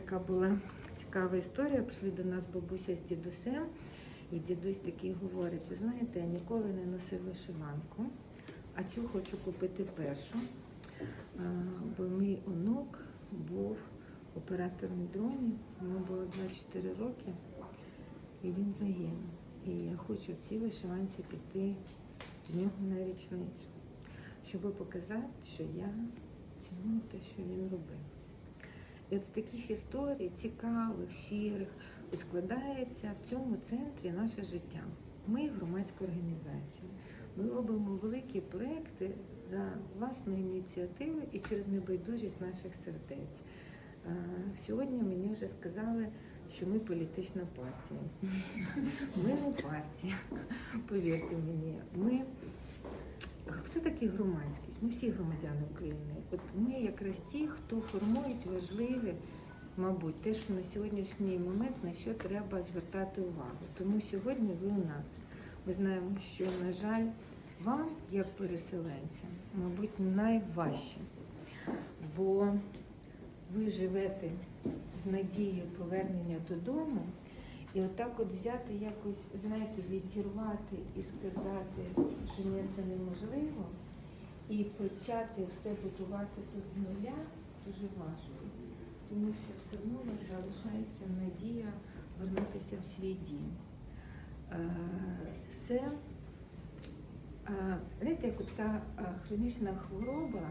така була цікава історія. Прийшли до нас бабуся з дідусем, і дідусь такий говорить: ви знаєте, я ніколи не носив вишиванку, а цю хочу купити першу. Бо мій онук був оператором дронів, йому було 24 роки, і він загинув. І я хочу в цій вишиванці піти до нього на річницю, щоб показати, що я ціную те, що він робив. І от з таких історій, цікавих, щирих, складається в цьому центрі наше життя. Ми громадська організація. Ми робимо великі проекти за власної ініціативи і через небайдужість наших сердець. Сьогодні мені вже сказали, що ми політична партія. Ми не партія, повірте мені. Ми Хто такий громадськість? Ми всі громадяни України. От ми якраз ті, хто формують важливе, мабуть, те, що на сьогоднішній момент на що треба звертати увагу. Тому сьогодні ви у нас. Ми знаємо, що, на жаль, вам, як переселенцям, мабуть, найважче, бо ви живете з надією повернення додому. І отак от взяти якось, знаєте, відірвати і сказати, що ні, це неможливо, і почати все будувати тут з нуля дуже важко. Тому що все одно залишається надія вернутися в свій дім. Е, Це, е, знаєте, як та е, хронічна хвороба,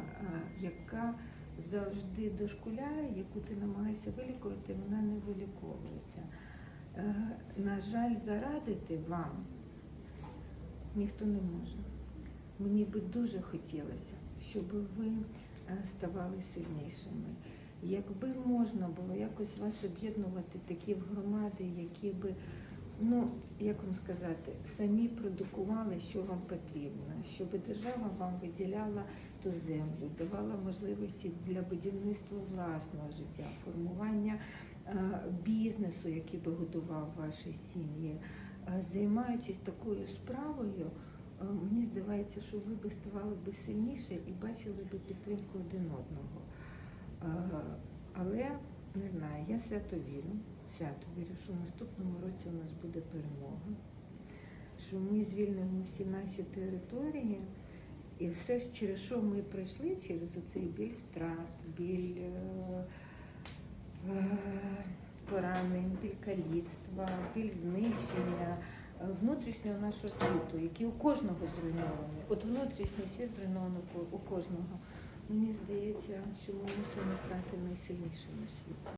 яка завжди дошкуляє, яку ти намагаєшся вилікувати, вона не виліковується. Е, На жаль, зарадити вам ніхто не може. Мені би дуже хотілося, щоб ви е, ставали сильнішими. Якби можна було якось вас об'єднувати такі в громади, які би, ну як вам сказати, самі продукували, що вам потрібно, щоб держава вам виділяла ту землю, давала можливості для будівництва власного життя, формування бізнесу, який би годував ваші сім'ї. Е, Займаючись такою справою, е, мені здається, що ви би ставали би сильніше і бачили би підтримку один одного. Е, Але не знаю, я свято вірю, свято вірю, що в наступному році у нас буде перемога, що ми звільнимо всі наші території. І все ж через що ми пройшли, через оцей біль втрат, біль каліцтва, біль знищення е, внутрішнього нашого світу, який у кожного зруйнований. От внутрішній світ зруйнований по- у кожного. Мені здається, що ми мусимо стати найсильнішими у світі.